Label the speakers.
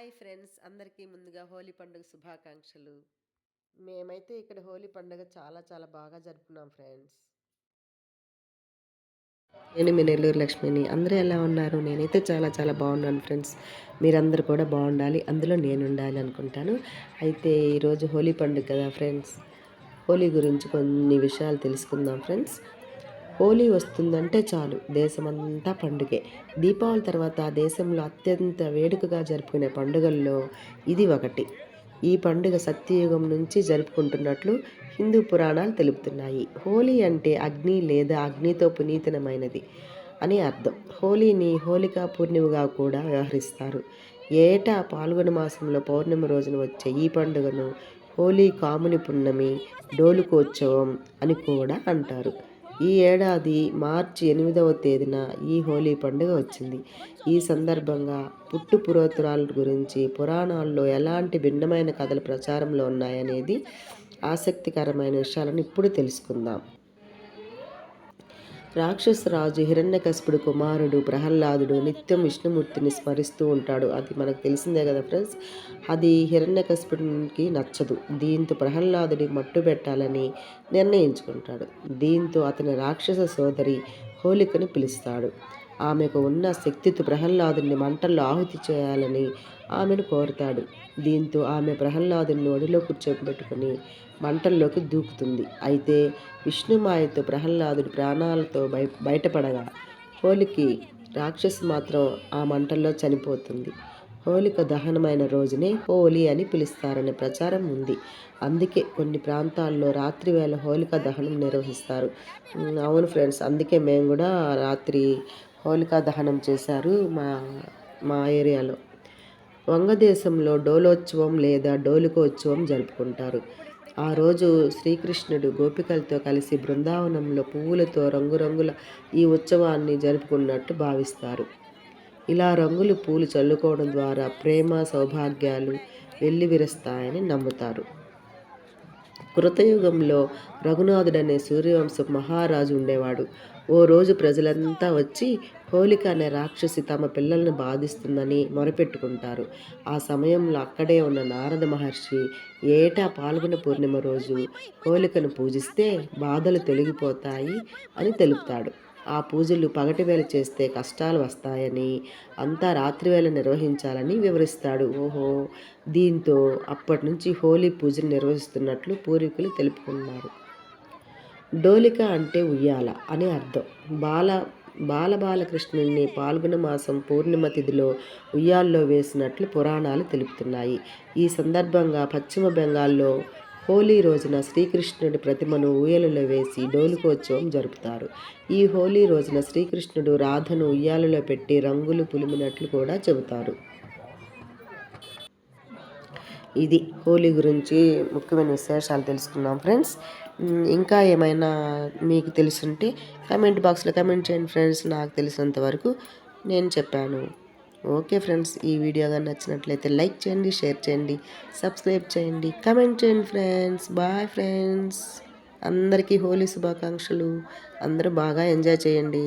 Speaker 1: Hi friends అందరికీ ముందుగా హోలీ పండుగ శుభాకాంక్షలు. మేమైతే ఇక్కడ హోలీ పండుగ చాలా చాలా బాగా జరుపుకున్నాం ఫ్రెండ్స్. నేను మీ నెల్లూరు లక్ష్మిని. అందరూ ఎలా ఉన్నారు? నేనైతే చాలా చాలా బాగున్నాను ఫ్రెండ్స్. మీరందరూ కూడా బాగుండాలి. అందులో నేను ఉండాలి అనుకుంటాను. అయితే ఈరోజు హోలీ పండుగ కదా ఫ్రెండ్స్. హోలీ గురించి కొన్ని విషయాలు తెలుసుకుందాం ఫ్రెండ్స్. హోలీ వస్తుందంటే చాలు. దేశమంతా పండుగే. దీపావళి తర్వాత దేశంలో అత్యంత వేడుకగా జరుపుకునే పండుగల్లో ఇది ఒకటి. ఈ పండుగ సత్యయుగం నుంచి జరుపుకుంటున్నట్లు హిందూ పురాణాలు తెలుపుతున్నాయి. హోలీ అంటే అగ్ని లేదా అగ్నితో పునీతనమైనది అని అర్థం. హోలీని హోలికా పూర్ణిమగా కూడా వ్యవహరిస్తారు. ఏటా పాల్గొన మాసంలో పౌర్ణమి రోజున వచ్చే ఈ పండుగను హోలీ కాముని పున్నమి డోలుకోత్సవం అని కూడా అంటారు. ఈ ఏడాది మార్చి ఎనిమిదవ తేదీన ఈ హోలీ పండుగ వచ్చింది. ఈ సందర్భంగా పుట్టు పురోత్తరాల గురించి పురాణాల్లో ఎలాంటి భిన్నమైన కథలు ప్రచారంలో ఉన్నాయనేది ఆసక్తికరమైన విషయాలను ఇప్పుడు తెలుసుకుందాం. రాక్షసరాజు హిరణ్యకశపుడు కుమారుడు ప్రహ్లాదుడు నిత్యం విష్ణుమూర్తిని స్మరిస్తూ ఉంటాడు. అది మనకు తెలిసిందే కదా ఫ్రెండ్స్? అది హిరణ్యకశపుడికి నచ్చదు. దీంతో ప్రహ్లాదుడి మట్టు పెట్టాలని నిర్ణయించుకుంటాడు. దీంతో అతని రాక్షస సోదరి హోలికను పిలుస్తాడు. ఆమెకు ఉన్న శక్తితో ప్రహ్లాదుని మంటల్లో ఆహుతి చేయాలని ఆమెను కోరుతాడు. దీంతో ఆమె ప్రహ్లాదుని ఒడిలో కూర్చోబెట్టుకుని మంటల్లోకి దూకుతుంది. అయితే విష్ణుమాయతో ప్రహ్లాదుడు ప్రాణాలతో బయ బయటపడగా హోలికి రాక్షసు మాత్రం ఆ మంటల్లో చనిపోతుంది. హోలిక దహనమైన రోజునే హోలీ అని పిలుస్తారనే ప్రచారం ఉంది. అందుకే కొన్ని ప్రాంతాల్లో రాత్రి వేళ హోలిక దహనం నిర్వహిస్తారు. అవును ఫ్రెండ్స్ అందుకే మేము కూడా రాత్రి హోలికా దహనం చేశారు మా మా ఏరియాలో. వంగదేశంలో డోలోత్సవం లేదా డోలుకోత్సవం జరుపుకుంటారు. ఆ రోజు శ్రీకృష్ణుడు గోపికలతో కలిసి బృందావనంలో పువ్వులతో రంగురంగుల ఈ ఉత్సవాన్ని జరుపుకున్నట్టు భావిస్తారు. ఇలా రంగులు పూలు చల్లుకోవడం ద్వారా ప్రేమ సౌభాగ్యాలు వెల్లివిరుస్తాయని నమ్ముతారు. కృతయుగంలో రఘునాథుడనే సూర్యవంశం మహారాజు ఉండేవాడు. ఓ రోజు ప్రజలంతా వచ్చి హోలిక అనే రాక్షసి తమ పిల్లల్ని బాధిస్తుందని మొరపెట్టుకుంటారు. ఆ సమయంలో అక్కడే ఉన్న నారద మహర్షి ఏటా పాల్గొన పూర్ణిమ రోజు హోలికను పూజిస్తే బాధలు తొలగిపోతాయి అని తెలుపుతాడు. ఆ పూజలు పగటివేళ చేస్తే కష్టాలు వస్తాయని అంతా రాత్రివేళ నిర్వహించాలని వివరిస్తాడు. ఓహో! దీంతో అప్పటి నుంచి హోలీ పూజలు నిర్వహిస్తున్నట్లు పూర్వీకులు తెలుపుకున్నారు. డోలిక అంటే ఉయ్యాల అని అర్థం. బాల బాలబాలకృష్ణుడిని పాల్గొన మాసం పూర్ణిమ తిథిలో ఉయ్యాల్లో వేసినట్లు పురాణాలు తెలుపుతున్నాయి. ఈ సందర్భంగా పశ్చిమ బెంగాల్లో హోలీ రోజున శ్రీకృష్ణుడి ప్రతిమను ఊయలలో వేసి డోలుకోత్సవం జరుపుతారు. ఈ హోలీ రోజున శ్రీకృష్ణుడు రాధను ఉయ్యాలలో పెట్టి రంగులు పులిమినట్లు కూడా చెబుతారు. ఇది హోలీ గురించి ముఖ్యమైన విశేషాలు తెలుసుకున్నాం ఫ్రెండ్స్. ఇంకా ఏమైనా మీకు తెలుసుంటే కమెంట్ బాక్స్లో కమెంట్ చేయండి ఫ్రెండ్స్. నాకు తెలిసినంత వరకు నేను చెప్పాను. ఓకే ఫ్రెండ్స్ ఈ వీడియో కానీ నచ్చినట్లయితే లైక్ చేయండి షేర్ చేయండి సబ్స్క్రైబ్ చేయండి కమెంట్ చేయండి ఫ్రెండ్స్. Bye friends. అందరికీ హోలీ శుభాకాంక్షలు. అందరూ బాగా ఎంజాయ్ చేయండి.